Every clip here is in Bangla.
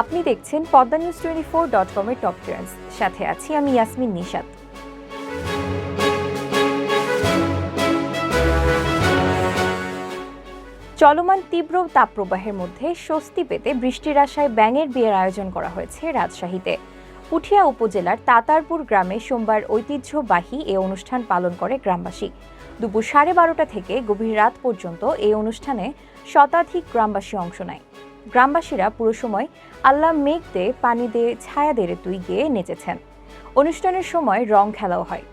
আপনি দেখছেন Padma news twenty four dot কমের টপ ট্রেন্ডস সাথে আছি আমি ইয়াসমিন নিশাত। চলমান তীব্র তাপপ্রবাহের মধ্যে স্বস্তি পেতে বৃষ্টির আশায় ব্যাঙের বিয়ের আয়োজন করা হয়েছে রাজশাহীতে। পুঠিয়া উপজেলার তাতারপুর গ্রামে সোমবার ঐতিহ্যবাহী এ অনুষ্ঠান পালন করে গ্রামবাসী। দুপুর সাড়ে বারোটা থেকে গভীর রাত পর্যন্ত এই অনুষ্ঠানে শতাধিক গ্রামবাসী অংশ নেয়। গ্রামবাসীরা পুরো সময় আল্লাহ মেঘ দে পানি দে ছায়া দেড়ে তুই গেয়ে নেচেছেন। অনুষ্ঠানের সময় রং খেলাও হয়।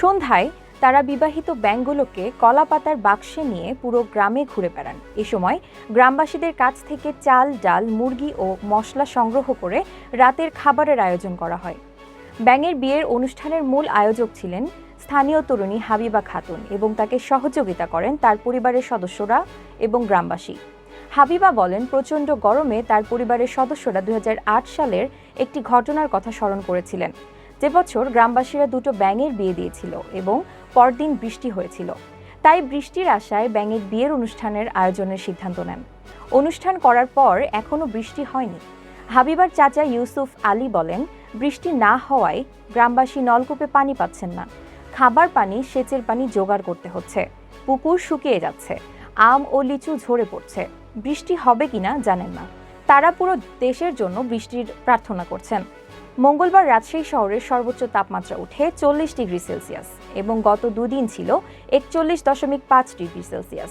সন্ধ্যায় তারা বিবাহিত ব্যাঙগুলোকে কলা পাতার বাক্সে নিয়ে পুরো গ্রামে ঘুরে বেড়ান। এ সময় গ্রামবাসীদের কাছ থেকে চাল, ডাল, মুরগি ও মশলা সংগ্রহ করে রাতের খাবারের আয়োজন করা হয়। ব্যাঙের বিয়ের অনুষ্ঠানের মূল আয়োজক ছিলেন স্থানীয় তরুণী হাবিবা খাতুন এবং তাকে সহযোগিতা করেন তার পরিবারের সদস্যরা এবং গ্রামবাসী। হাবিবা বলেন, প্রচণ্ড গরমে তার পরিবারের সদস্যরা দু হাজার আট সালের একটি ঘটনার কথা স্মরণ করেছিলেন। যে বছর গ্রামবাসীরা দুটো ব্যাঙের বিয়ে দিয়েছিল এবং পরদিন বৃষ্টি হয়েছিল। তাই বৃষ্টির আশায় ব্যাঙের বিয়ের অনুষ্ঠানের আয়োজনের সিদ্ধান্ত নেন। অনুষ্ঠান করার পর এখনও বৃষ্টি হয়নি। হাবিবার চাচা ইউসুফ আলী বলেন বৃষ্টি না হওয়ায় গ্রামবাসী নলকূপে পানি পাচ্ছেন না। খাবার পানি, সেচের পানি জোগাড় করতে হচ্ছে। পুকুর শুকিয়ে যাচ্ছে। আম ও লিচু ঝরে পড়ছে। বৃষ্টি হবে কিনা জানেন না। তারা পুরো দেশের জন্য বৃষ্টির প্রার্থনা করছেন। মঙ্গলবার রাজশাহী শহরের সর্বোচ্চ তাপমাত্রা উঠে চল্লিশ ডিগ্রি সেলসিয়াস এবং গত দুদিন ছিল একচল্লিশ দশমিক পাঁচ degree Celsius.